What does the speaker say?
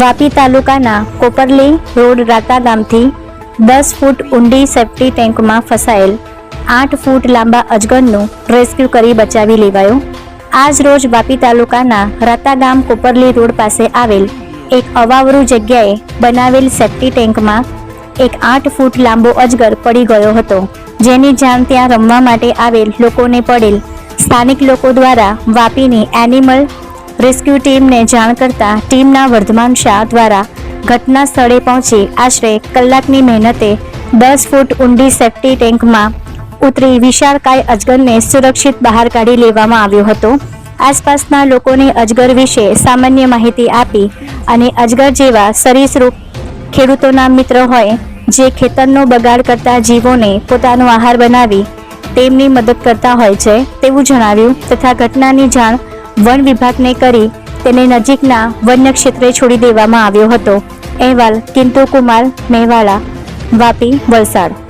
વાપી તાલુકાના કોપરલી રોડ રાતા ગામથી દસ ફૂટ ઊંડી સેફ્ટી ટેન્કમાં ફસાયેલ આઠ ફૂટ લાંબા અજગરનું રેસ્ક્યુ કરી બચાવી લેવાયો. આજ રોજ વાપી તાલુકાના રાતા ગામ કોપરલી રોડ પાસે આવેલ એક અવાવરૂ જગ્યાએ બનાવેલ સેફ્ટી ટેન્કમાં એક આઠ ફૂટ લાંબો અજગર પડી ગયો હતો, જેની જાણ ત્યાં રમવા માટે આવેલ લોકોને પડેલ. સ્થાનિક લોકો દ્વારા વાપીની એનિમલ રેસ્ક્યુ ટીમને જાણ કરતા ટીમના વર્ધમાન શાહ દ્વારા ઘટના સ્થળે પહોંચી આશરે કલાકની મહેનતે દસ ફૂટ ઊંડી સેફ્ટી ટેન્કમાં ઉતરી વિશાળકાય અજગરને સુરક્ષિત બહાર કાઢી લેવામાં આવ્યો હતો. આસપાસના લોકોને અજગર વિશે સામાન્ય માહિતી આપી અને અજગર જેવા સરીસરૂપ ખેડૂતોના મિત્ર હોય જે ખેતરનો બગાડ કરતા જીવોને પોતાનો આહાર બનાવી તેમની મદદ કરતા હોય છે તેવું જણાવ્યું તથા ઘટનાની જાણ વન વિભાગને કરી તેને નજીકના વન્ય ક્ષેત્રે છોડી દેવામાં આવ્યો હતો. અહેવાલ કિંતુ કુમાર મેવાડા, વાપી, વલસાડ.